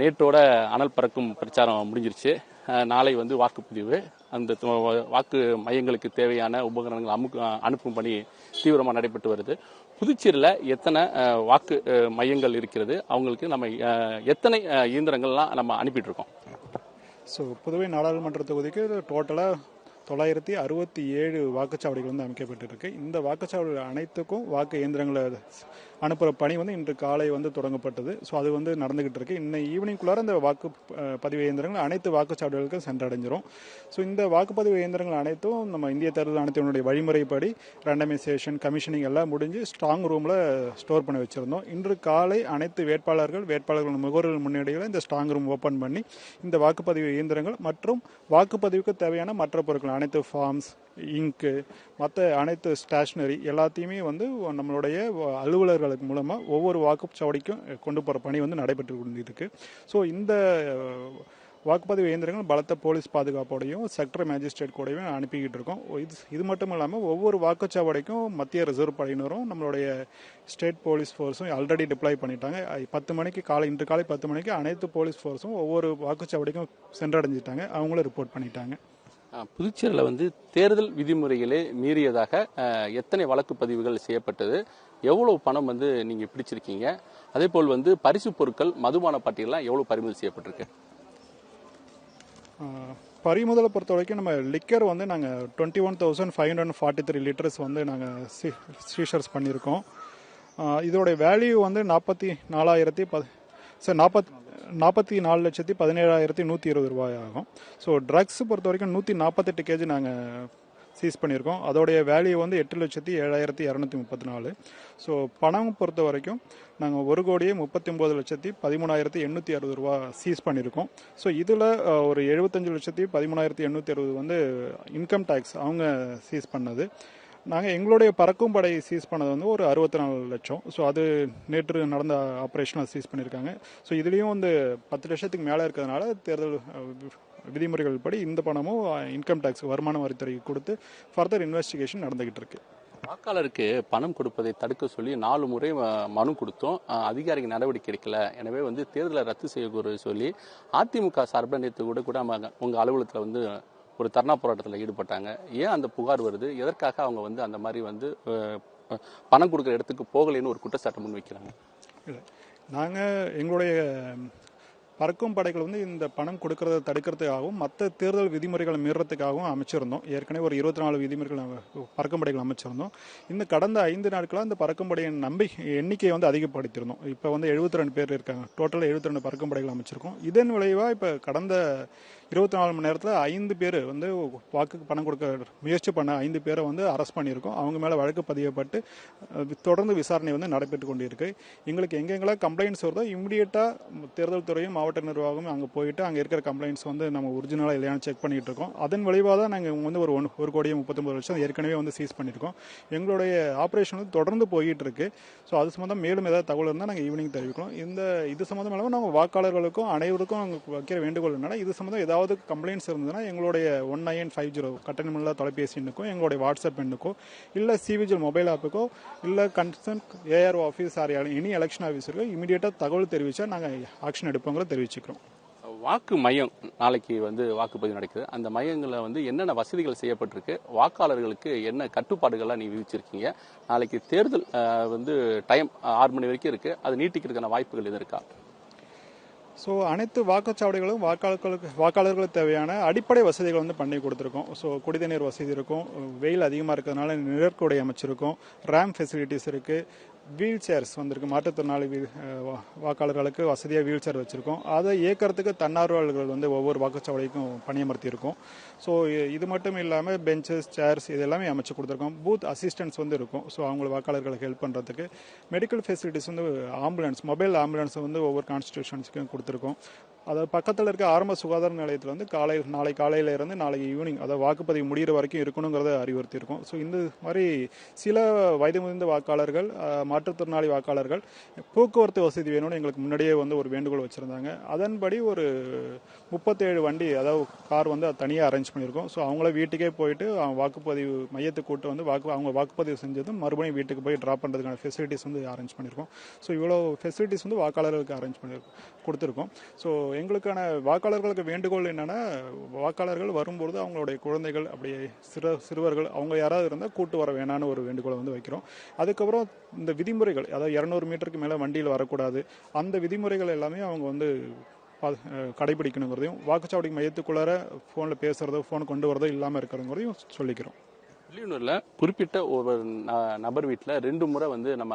நேற்றோட அனல் பறக்கும் பிரச்சாரம் முடிஞ்சிருச்சு. நாளை வந்து வாக்குப்பதிவு. அந்த வாக்கு மையங்களுக்கு தேவையான உபகரணங்கள் அமுக்கு அனுப்பும் பணி தீவிரமாக நடைபெற்று வருது. புதுச்சேரியில் எத்தனை வாக்கு மையங்கள் இருக்கிறது? அவங்களுக்கு நம்ம எத்தனை இயந்திரங்கள்லாம் நம்ம அனுப்பிட்டு இருக்கோம் ஸோ புதுவை நாடாளுமன்ற தொகுதிக்கு டோட்டலாக தொள்ளாயிரத்தி அறுபத்தி ஏழு வாக்குச்சாவடிகள் வந்து அமைக்கப்பட்டிருக்கு. இந்த வாக்குச்சாவடிகள் அனைத்துக்கும் வாக்கு இயந்திரங்களை அனுப்புகிற பணி வந்து இன்று காலை வந்து தொடங்கப்பட்டது. ஸோ அது வந்து நடந்துகிட்டு இருக்கு. இன்னும் ஈவினிங்குள்ளார இந்த வாக்கு பதிவு இயந்திரங்கள் அனைத்து வாக்குச்சாவடிகளுக்கும் சென்றடைஞ்சிரும். ஸோ இந்த வாக்குப்பதிவு இயந்திரங்கள் அனைத்தும் நம்ம இந்திய தேர்தல் ஆணையத்தினுடைய வழிமுறைப்படி ரேண்டமைசேஷன் கமிஷனிங் எல்லாம் முடிஞ்சு ஸ்ட்ராங் ரூமில் ஸ்டோர் பண்ணி வச்சுருந்தோம். இன்று காலை அனைத்து வேட்பாளர்கள் வேட்பாளர்கள் முகவர்கள் முன்னணியில் இந்த ஸ்ட்ராங் ரூம் ஓப்பன் பண்ணி இந்த வாக்குப்பதிவு இயந்திரங்கள் மற்றும் வாக்குப்பதிவுக்கு தேவையான மற்ற பொருட்கள் அனைத்து ஃபார்ம்ஸ் இங்கு மற்ற அனைத்து ஸ்டேஷ்னரி எல்லாத்தையுமே வந்து நம்மளுடைய அலுவலர்கள் அலுவலர்களுக்கு மூலமாக ஒவ்வொரு வாக்குச்சாவடிக்கும் கொண்டு போகிற பணி வந்து நடைபெற்று கொண்டிருக்கு. ஸோ இந்த வாக்குப்பதிவு இயந்திரங்கள் பலத்த போலீஸ் பாதுகாப்போடையும் செக்டர் மேஜிஸ்ட்ரேட் கூடயும் அனுப்பிக்கிட்டு இருக்கோம். இது இது மட்டும் இல்லாமல் ஒவ்வொரு வாக்குச்சாவடிக்கும் மத்திய ரிசர்வ் படையினரும் நம்மளுடைய ஸ்டேட் போலீஸ் ஃபோர்ஸும் ஆல்ரெடி டிப்ளாய் பண்ணிட்டாங்க. பத்து மணிக்கு காலை இன்று காலை பத்து மணிக்கு அனைத்து போலீஸ் ஃபோர்ஸும் ஒவ்வொரு வாக்குச்சாவடிக்கும் சென்றடைஞ்சிட்டாங்க. அவங்களும் ரிப்போர்ட் பண்ணிட்டாங்க. புதுச்சேரியில் வந்து தேர்தல் விதிமுறைகளே மீறியதாக எத்தனை வழக்கு பதிவுகள் செய்யப்பட்டது எவ்வளவு பணம் வந்து நீங்க பிடிச்சிருக்கீங்க அதே போல் வந்து பரிசு பொருட்கள் மதுபான பட்டியலாம் எவ்வளவு பறிமுதல் செய்யப்பட்டிருக்கு? பறிமுதலை பொறுத்த வரைக்கும் நம்ம லிக்கர் வந்து நாங்கள் twenty one thousand five hundred forty three litres வந்து நாங்கள் சீஷர்ஸ் பண்ணியிருக்கோம் இதோடைய வேல்யூ வந்து நாற்பத்தி நாலாயிரத்தி ப சார் நாற்பத்தி நாற்பத்தி நாலு லட்சத்தி பதினேழாயிரத்தி நூற்றி இருபது ரூபாய் ஆகும் ஸோ ட்ரக்ஸ் பொறுத்த வரைக்கும் நூற்றி நாற்பத்தெட்டு கேஜி நாங்கள் சீஸ் பண்ணியிருக்கோம். அதோடைய வேல்யூ வந்து எட்டு லட்சத்தி ஏழாயிரத்தி இரநூத்தி முப்பத்தி நாலு. ஸோ பணம் பொறுத்த வரைக்கும் நாங்கள் ஒரு கோடியே முப்பத்தி ஒம்பது லட்சத்தி பதிமூணாயிரத்தி எண்ணூற்றி அறுபது ரூபா சீஸ் பண்ணியிருக்கோம். ஸோ இதில் ஒரு எழுபத்தஞ்சு லட்சத்தி பதிமூணாயிரத்தி எண்ணூற்றி அறுபது வந்து இன்கம் டேக்ஸ் அவங்க சீஸ் பண்ணது. நாங்கள் எங்களுடைய பறக்கும் படை சீஸ் பண்ணது வந்து ஒரு அறுபத்தி நாலு லட்சம். ஸோ அது நேற்று நடந்த ஆப்ரேஷனில் சீஸ் பண்ணியிருக்காங்க ஸோ இதுலேயும் வந்து பத்து லட்சத்துக்கு மேலே இருக்கிறதுனால தேர்தல் விதிமுறைகள் படி இந்த பணமும் இன்கம் டேக்ஸ் வருமான வரித்துறைக்கு கொடுத்து ஃபர்தர் இன்வெஸ்டிகேஷன் நடந்துகிட்டு இருக்கு. வாக்காளருக்கு பணம் கொடுப்பதை தடுக்க சொல்லி நாலு முறை மனு கொடுத்தோம். அதிகாரிக்கு நடவடிக்கை எடுக்கல. எனவே வந்து தேர்தலை ரத்து செய்ய சொல்லி அதிமுக சார்பில் நேற்று கூட கூட உங்கள் அலுவலகத்தில் வந்து ஒரு தர்ணா போராட்டத்தில் ஈடுபட்டாங்க. ஏன் அந்த புகார் வருது? எதற்காக அவங்க வந்து அந்த மாதிரி வந்து பணம் கொடுக்குற இடத்துக்கு போகலைன்னு ஒரு குற்றச்சாட்டு முன் வைக்கிறாங்க? இல்லை. நாங்கள் எங்களுடைய பறக்கும் படைகள் வந்து இந்த பணம் கொடுக்கறத தடுக்கிறதுக்காகவும் மற்ற தேர்தல் விதிமுறைகளை மீறத்துக்காகவும் அமைச்சிருந்தோம். ஏற்கனவே ஒரு இருபத்தி நாலு விதிமுறைகள் பறக்கும் படைகள் அமைச்சிருந்தோம். இந்த கடந்த ஐந்து நாட்களாக இந்த பறக்கும் படையின் நம்பிக்கை எண்ணிக்கையை வந்து அதிகப்படுத்தியிருந்தோம். இப்போ வந்து எழுபத்தி ரெண்டு பேர் இருக்காங்க. டோட்டலாக எழுபத்தி ரெண்டு பறக்கும் படைகள் அமைச்சிருக்கோம். இதன் விளைவாக இப்போ கடந்த இருபத்தி நாலு மணி நேரத்தில் ஐந்து பேர் வந்து வாக்குக்கு பணம் கொடுக்க முயற்சி பண்ண ஐந்து பேரை வந்து அரெஸ்ட் பண்ணியிருக்கோம். அவங்க மேலே வழக்கு பதியப்பட்டு தொடர்ந்து விசாரணை வந்து நடைபெற்று கொண்டிருக்கு. எங்களுக்கு எங்கெங்கெல்லாம் கம்ப்ளைண்ட்ஸ் வருதோ இம்மிடியட்டாக தேர்தல் துறையும் மாவட்ட நிர்வாகமும் அங்கே போயிட்டு அங்கே இருக்கிற கம்ப்ளைண்ட்ஸ் வந்து நம்ம ஒரிஜினலாக இல்லையான்னு செக் பண்ணிட்டு இருக்கோம். அதன் விளைவாக தான் நாங்கள் வந்து ஒரு ஒன் ஒரு கோடியே முப்பத்தொம்பது லட்சம் ஏற்கனவே வந்து சீஸ் பண்ணியிருக்கோம். எங்களுடைய ஆப்ரேஷன் வந்து தொடர்ந்து போயிட்டு இருக்கு. ஸோ அது சம்மந்தம் மேலும் ஏதாவது தகவல் இருந்தால் நாங்கள் ஈவினிங் தெரிவிக்கிறோம். இந்த இது சம்மந்தம் இல்லாமல் நாங்கள் வாக்காளர்களுக்கும் அனைவருக்கும் நாங்கள் வைக்கிற வேண்டுகோள் என்னன்னா இது சம்மந்தம் ஏதாவது கம்ப்ளைண்ட்ஸ் இருந்ததுன்னா எங்களுடைய ஒன் நைன் ஃபைவ் ஜீரோ கட்டணமில்லா தொலைபேசி எண்ணுக்கும் எங்களுடைய வாட்ஸ்அப் எண்ணுக்கோ இல்லை சிவிஜில் மொபைல் ஆப்புக்கோ இல்லை concern ARO office or any election ஆஃபீஸருக்கோ இமீடியட்டாக தகவல் தெரிவித்தா நாங்கள் ஆக்ஷன் எடுப்போங்கிற தெரிவிச்சுக்கிறோம். வாக்கு மையம் நாளைக்கு வந்து வாக்குப்பதிவு நடக்குது. அந்த மையங்களில் வந்து என்னென்ன வசதிகள் செய்யப்பட்டிருக்கு? வாக்காளர்களுக்கு என்ன கட்டுப்பாடுகள்லாம் நீ விதிச்சிருக்கீங்க? நாளைக்கு தேர்தல் வந்து டைம் ஆறு மணி வரைக்கும் இருக்கு. அது நீட்டிக்கிறதுக்கான வாய்ப்புகள் எதுவும் இருக்கா? ஸோ அனைத்து வாக்குச்சாவடிகளும் வாக்காளர்களுக்கு வாக்காளர்களுக்கு தேவையான அடிப்படை வசதிகள் வந்து பண்ணி கொடுத்துருக்கோம். ஸோ குடிதண்ணீர் வசதி இருக்கும். வெயில் அதிகமாக இருக்கிறதுனால நிழற்குடை அமைச்சிருக்கோம். ரேம் ஃபெசிலிட்டிஸ் இருக்குது வீல் சேர்ஸ் வந்திருக்கு. மாற்றுத்திறனாளி வாக்காளர்களுக்கு வசதியாக வீல் சேர் வச்சுருக்கோம். அதை இயக்கிறதுக்கு தன்னார்வலர்கள் வந்து ஒவ்வொரு வாக்குச்சாவடிக்கும் பணியமர்த்தியிருக்கோம். ஸோ இது மட்டும் இல்லாமல் பெஞ்சஸ் சேர்ஸ் இது எல்லாமே அமைச்சு கொடுத்துருக்கோம். பூத் அசிஸ்டன்ஸ் வந்து இருக்கும். ஸோ அவங்களுக்கு வாக்காளர்களுக்கு ஹெல்ப் பண்ணுறதுக்கு மெடிக்கல் ஃபெசிலிட்டிஸ் வந்து ஆம்புலன்ஸ் மொபைல் ஆம்புலன்ஸ் வந்து ஒவ்வொரு கான்ஸ்டியூஷன்ஸுக்கும் கொடுத்துருக்கோம். அதாவது பக்கத்தில் இருக்க ஆரம்ப சுகாதார நிலையத்தில் வந்து காலை நாளை காலையில இருந்து நாளைக்கு ஈவினிங் அதாவது வாக்குப்பதிவு முடிகிற வரைக்கும் இருக்கணுங்கிறத அறிவுறுத்தியிருக்கோம். ஸோ இந்த மாதிரி சில வயது முதிர்ந்த வாக்காளர்கள் மாற்றுத்திறனாளி வாக்காளர்கள் போக்குவரத்து வசதி வேணும்னு எங்களுக்கு முன்னாடியே வந்து ஒரு வேண்டுகோள் வச்சுருந்தாங்க. அதன்படி ஒரு முப்பத்தேழு வண்டி அதாவது கார் வந்து தனியாக அரேஞ்ச் பண்ணியிருக்கோம். ஸோ அவங்கள வீட்டுக்கே போயிட்டு வாக்குப்பதிவு மையத்துக்கு கூட்டு வந்து வாக்கு அவங்க வாக்குப்பதிவு செஞ்சதும் மறுபடியும் வீட்டுக்கு போய் ட்ராப் பண்ணுறதுக்கான ஃபெசிலிட்டிஸ் வந்து அரேஞ்ச் பண்ணியிருக்கோம். ஸோ இவ்வளோ ஃபெசிலிட்டிஸ் வந்து வாக்காளர்களுக்கு அரேஞ்ச் பண்ணி கொடுத்துருக்கோம். ஸோ எங்களுக்கான வாக்காளர்களுக்கு வேண்டுகோள் என்னன்னா வாக்காளர்கள் வரும்பொழுது அவங்களுடைய குழந்தைகள் அப்படியே சிறு சிறுவர்கள் அவங்க யாராவது இருந்தால் கூட்டு வர வேணான்னு ஒரு வேண்டுகோளை வந்து வைக்கிறோம். அதுக்கப்புறம் இந்த விதிமுறைகள் அதாவது இரநூறு மீட்டருக்கு மேலே வண்டியில் வரக்கூடாது அந்த விதிமுறைகள் எல்லாமே அவங்க வந்து பா- கடைபிடிக்கணுங்கிறதையும் வாக்குச்சாவடி மையத்துக்குள்ளார ஃபோனில் பேசுறதோ ஃபோன் கொண்டு வரதோ இல்லாமல் இருக்கிறதுங்கிறதையும் சொல்லிக்கிறோம். வில்லியனூர்ல குறிப்பிட்ட ஒரு ந- நபர் வீட்டில் ரெண்டு முறை வந்து நம்ம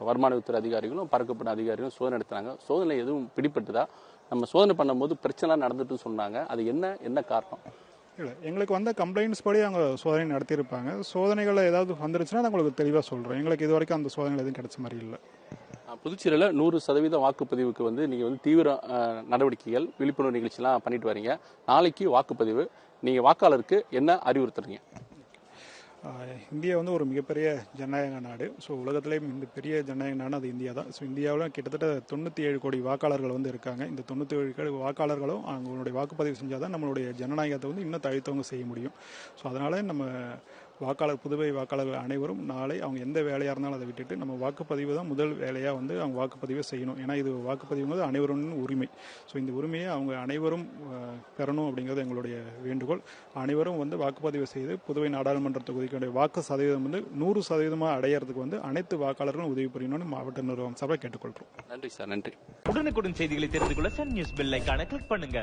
வருமானத்துறை அதிகாரிகளும் பறக்கப்பட்ட அதிகாரிகளும் சோதனை நடத்துனாங்க சோதனை எதுவும் பிடிப்பட்டுதா நம்ம சோதனை பண்ணும்போது பிரச்சனை நடந்துட்டு சொன்னாங்க. அது என்ன? என்ன காரணம்? இல்லை எங்களுக்கு வந்த கம்ப்ளைண்ட்ஸ் படி அவங்க சோதனை நடத்தியிருப்பாங்க. சோதனைகள் ஏதாவது வந்துருச்சுன்னா நான் உங்களுக்கு தெளிவாக சொல்கிறோம் எங்களுக்கு இது வரைக்கும் அந்த சோதனைகள் எதுவும் கிடைச்ச மாதிரி இல்லை. புதுச்சேரியில நூறு சதவீதம் வாக்குப்பதிவுக்கு வந்து நீங்க வந்து தீவிர நடவடிக்கைகள் விழிப்புணர்வு நிகழ்ச்சிலாம் பண்ணிட்டு வரீங்க. நாளைக்கு வாக்குப்பதிவு. நீங்க வாக்காளருக்கு என்ன அறிவுறுத்துறீங்க? இந்தியா வந்து ஒரு மிகப்பெரிய ஜனநாயக நாடு. ஸோ உலகத்திலே இந்த பெரிய ஜனநாயக நாடு அது இந்தியா தான். ஸோ இந்தியாவில் கிட்டத்தட்ட தொண்ணூற்றி ஏழு கோடி வாக்காளர்கள் வந்து இருக்காங்க. இந்த தொண்ணூற்றி ஏழு கோடி வாக்காளர்களும் அவங்களுடைய வாக்குப்பதிவு செஞ்சால் தான் நம்மளுடைய ஜனநாயகத்தை வந்து இன்னும் தழுத்தவங்க செய்ய முடியும். ஸோ அதனால் நம்ம வாக்காளர் புதுவை வாக்காளர்கள் அனைவரும் நாளை அவங்க எந்த வேலையாக இருந்தாலும் அதை விட்டுட்டு நம்ம வாக்குப்பதிவு தான் முதல் வேலையாக வந்து அவங்க வாக்குப்பதிவை செய்யணும். ஏன்னா இது வாக்குப்பதிவுங்கிறது அனைவரும் உரிமை. ஸோ இந்த உரிமையை அவங்க அனைவரும் பெறணும் அப்படிங்கிறது எங்களுடைய வேண்டுகோள். அனைவரும் வந்து வாக்குப்பதிவு செய்து புதுவை நாடாளுமன்ற தொகுதிக்குடைய வாக்கு சதவீதம் வந்து நூறு சதவீதமாக அடையிறதுக்கு வந்து அனைத்து வாக்காளர்களும் உதவி புரியணும்னு மாவட்ட நிர்வாகம் சார்பாக கேட்டுக்கொள்கிறோம். நன்றி சார் நன்றி. உடனுக்குடன் செய்திகளை தெரிந்து கொள்ள சன் நியூஸ் பெல் ஐகானை கிளிக் பண்ணுங்க.